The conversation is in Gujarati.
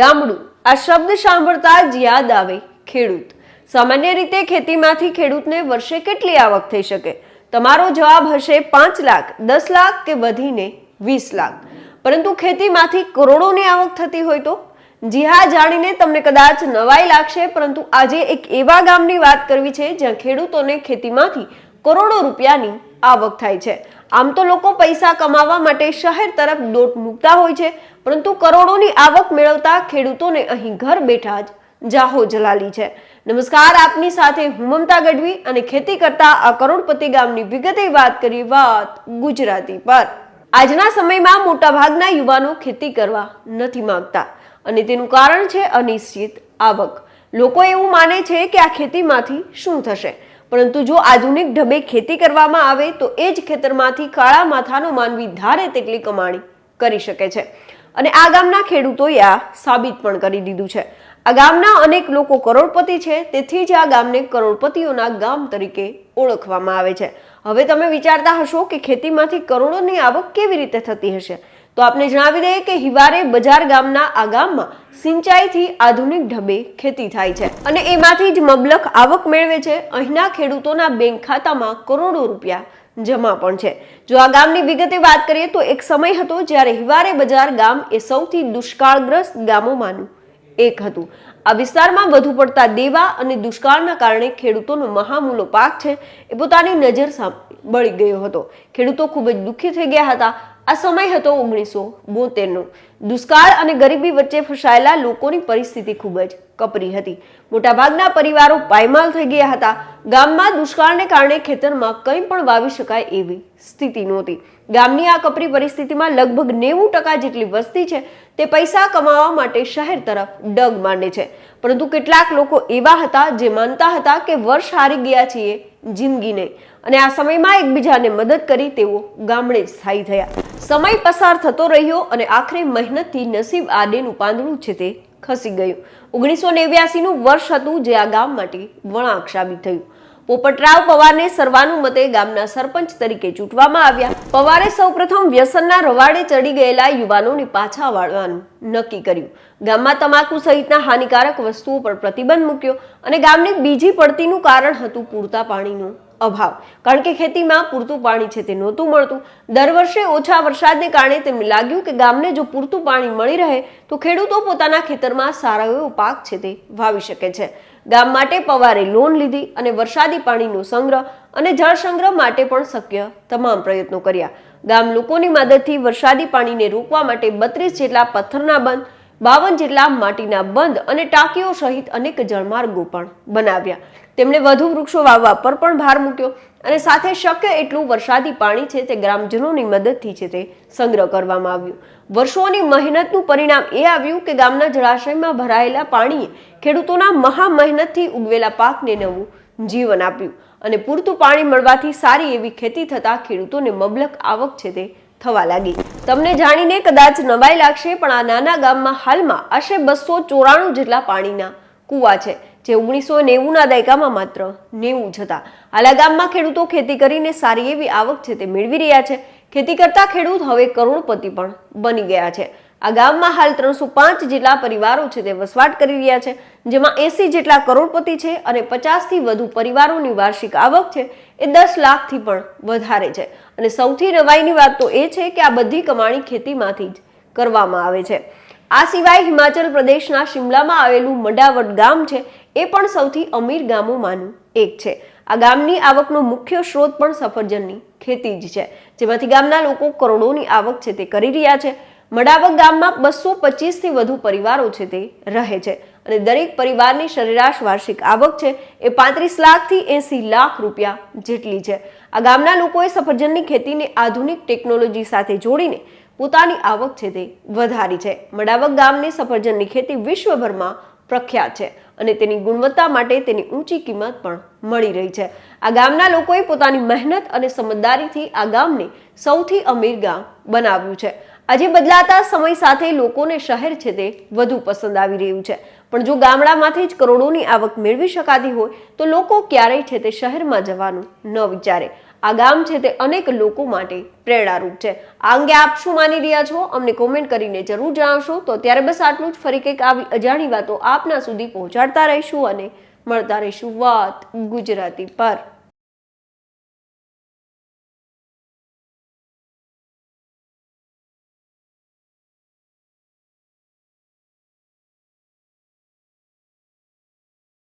ગામડું. આ શબ્દ સાંભળતા જ યાદ આવે ખેડૂત. સામાન્ય રીતે ખેતીમાંથી ખેડૂતને વર્ષે કેટલી આવક થઈ શકે? તમારો જવાબ હશે પાંચ લાખ, દસ લાખ કે વધીને વીસ લાખ. પરંતુ ખેતીમાંથી કરોડોની આવક થતી હોય તો? જી હા, જાણીને તમને કદાચ નવાઈ લાગશે, પરંતુ આજે એક એવા ગામની વાત કરવી છે જ્યાં ખેડૂતોને ખેતીમાંથી કરોડો રૂપિયાની આવક થાય છે. આમ તો લોકો પૈસા કમાવા માટે શહેર તરફ દોટ મૂકતા હોય છે પરંતુ કરોડોની આવક મેળવતા ખેડૂતોને અહીં ઘર બેઠા જ જાહો જલાલી છે. નમસ્કાર, આપની સાથે હું મમતા ગઢવી અને ખેતી કરતા આ કરોડપતિ ગામની વિગતે વાત કરી વાત ગુજરાતી પર. આજના સમયમાં મોટાભાગના યુવાનો ખેતી કરવા નથી માંગતા અને તેનું કારણ છે અનિશ્ચિત આવક. લોકો એવું માને છે કે આ ખેતીમાંથી શું થશે? પરંતુ જો આધુનિક ઢબે ખેતી કરવામાં આવે તો એ જ ખેતરમાંથી કાળા માથાનો માનવી ધારે તેટલી કમાણી કરી શકે છે. અને આ ગામના ખેડૂતોએ આ સાબિત પણ કરી દીધું છે. આ ગામના અનેક લોકો કરોડપતિ છે, તેથી જ આ ગામને કરોડપતિઓના ગામ તરીકે ઓળખવામાં આવે છે. હવે તમે વિચારતા હશો કે ખેતીમાંથી કરોડોની આવક કેવી રીતે થતી હશે? તો આપને જણાવી દઈએ કે હિવારે બજાર ગામના આ ગામમાં સિંચાઈથી આધુનિક ઢબે ખેતી થાય છે અને એમાંથી જ મબલક આવક મેળવે છે. અહીંના ખેડૂતોના બેંક ખાતામાં કરોડો રૂપિયા જમા પણ છે. જો આ ગામની વિગતે વાત કરીએ તો એક સમય હતો જ્યારે હિવારે બજાર ગામ એ સૌથી દુષ્કાળગ્રસ્ત ગામોમાંનું એક હતું. આ વિસ્તારમાં વધુ પડતા દેવા અને દુષ્કાળના કારણે ખેડૂતોનો મહામૂલો પાક છે એ પોતાની નજર સામે બળી ગયો હતો. ખેડૂતો ખૂબ જ દુઃખી થઈ ગયા હતા. આ સમય હતો ઓગણીસો બોતેરનો. દુષ્કાળ અને ગરીબી વચ્ચે ફસાયેલા લોકોની પરિસ્થિતિ ખૂબ જ કપરી હતી. મોટાભાગના પરિવારો પાયમાલ થઈ ગયા હતા. ગામમાં દુષ્કાળને કારણે ખેતરમાં કંઈ પણ વાવી શકાય એવી સ્થિતિ નહોતી. ગામની આ કપરી પરિસ્થિતિમાં લગભગ નેવું ટકા જેટલી વસ્તી છે તે પૈસા કમાવા માટે શહેર તરફ ડગ માંડે છે. પરંતુ કેટલાક લોકો એવા હતા જે માનતા હતા કે વર્ષ હારી ગયા છીએ જિંદગી નહીં. અને આ સમયમાં એકબીજાને મદદ કરી તેઓ ગામડે સ્થાયી થયા. સમય પસાર થતો રહ્યો અને આખરે મહેનતથી નસીબ આડેનું પાંદડું છે તે ખસી ગયું. ઓગણીસો નેવ્યાસીનું વર્ષ હતું જે આ ગામ માટે વળાંક સાબિત થયું. પોપટરાવ પવારને સર્વાનુમતે ગામના સરપંચ તરીકે ચૂંટવામાં આવ્યા. પવારે સૌપ્રથમ વ્યસનના રવાડે ચડી ગયેલા યુવાનોને પાછા વાળવાનું નક્કી કર્યું. ગામમાં તમાકુ સહિતના હાનિકારક વસ્તુઓ પર પ્રતિબંધ મૂક્યો અને ગામની બીજી પડતીનું કારણ હતું પૂરતા પાણીનો અભાવ. કારણ કે ખેતીમાં પૂરતું પાણી છે તે નહોતું મળતું. દર વર્ષે ઓછા વરસાદને કારણે તેમને લાગ્યું કે ગામને જો પૂરતું પાણી મળી રહે, તો ખેડૂતો પોતાના ખેતરમાં સારો એવો પાક છે તે વાવી શકે છે. ગામ માટે પવારે લોન લીધી અને વરસાદી પાણીનો સંગ્રહ અને જળ સંગ્રહ માટે પણ શક્ય તમામ પ્રયત્નો કર્યા. ગામ લોકોની મદદથી વરસાદી પાણીને રોકવા માટે બત્રીસ જેટલા પથ્થરના બંધ બાવન જેટલા માટીના બંધ અને ટાંકીઓ સહિત અનેક જળમાર્ગો પણ બનાવ્યા. તેમણે વધુ વૃક્ષો વાવવા પર પણ ભાર મૂક્યો અને સાથે શક્ય એટલું વરસાદી પાણી છે તે ગ્રામજનોની મદદથી છે તે સંગ્રહ કરવામાં આવ્યું. વર્ષોની મહેનતનું પરિણામ એ આવ્યું કે ગામના જળાશયમાં ભરાયેલા પાણીએ ખેડૂતોના મહા મહેનતથી ઉગવેલા પાકને નવું જીવન આપ્યું અને પૂરતું પાણી મળવાથી સારી એવી ખેતી થતાં ખેડૂતોને મબલક આવક છે તે થવા લાગી. તમને જાણીને કદાચ નવાઈ લાગશે, પણ આ નાના ગામમાં હાલમાં આશરે બસો ચોરાણું જેટલા પાણીના કૂવા છે, જે ઓગણીસો નેવુંના દાયકામાં માત્ર નેવું જ હતા. હાલ ગામમાં ખેડૂતો ખેતી કરીને સારી એવી આવક છે તે મેળવી રહ્યા છે. ખેતી કરતા ખેડૂત હવે કરોડપતિ પણ બની ગયા છે. આ ગામમાં હાલ ત્રણસો પાંચ જેટલા પરિવારો છે તે વસવાટ કરી રહ્યા છે, જેમાં એસી જેટલા કરોડપતિ છે અને પચાસથી વધુ પરિવારોની વાર્ષિક આવક છે એ દસ લાખથી પણ વધારે છે. અને સૌથી નવાઈની વાત તો એ છે કે આ બધી કમાણી ખેતીમાંથી જ કરવામાં આવે છે. આ સિવાય હિમાચલ પ્રદેશના શિમલામાં આવેલું મડાવટ ગામ છે એ પણ સૌથી અમીર ગામોમાંનું એક છે. આ ગામની આવકનો મુખ્ય સ્ત્રોત પણ સફરજનની ખેતી જ છે. જેમાંથી ગામના લોકો કરોડોની આવક છે તે કરી રહ્યા છે. મડાવક ગામમાં બસો પચીસથી વધુ પરિવારો છે તે રહે છે. અને દરેક પરિવારની સરેરાશ વાર્ષિક આવક છે એ પાંત્રીસ લાખથી એંસી લાખ રૂપિયા જેટલી છે. આ ગામના લોકોએ સફરજનની ખેતીને આધુનિક ટેકનોલોજી સાથે જોડીને પોતાની આવક છે તે વધારી છે. મડાવક ગામની સફરજનની ખેતી વિશ્વભરમાં પ્રખ્યાત છે અને તેની ગુણવત્તા માટે તેની ઊંચી કિંમત પણ મળી રહી છે. આ ગામના લોકોએ પોતાની મહેનત અને સમજદારીથી આ ગામને સૌથી અમીર ગામ બનાવ્યું છે. આજે બદલાતા સમય સાથે લોકોને શહેર છે તે વધુ પસંદ આવી રહ્યું છે. પણ જો ગામડામાંથી જ કરોડોની આવક મેળવી શકાતી હોય, તો લોકો ક્યારેય છે તે શહેરમાં જવાનું ન વિચારે. આ ગામ છે તે અનેક લોકો માટે પ્રેરણારૂપ છે. આ અંગે આપ શું માની રહ્યા છો? અમને કોમેન્ટ કરીને જરૂર જણાવશો. તો ત્યારે બસ આટલું જ. ફરી કંઈક આવી અજાણી વાતો આપના સુધી પહોંચાડતા રહીશું અને મળતા રહીશું વાત ગુજરાતી પર.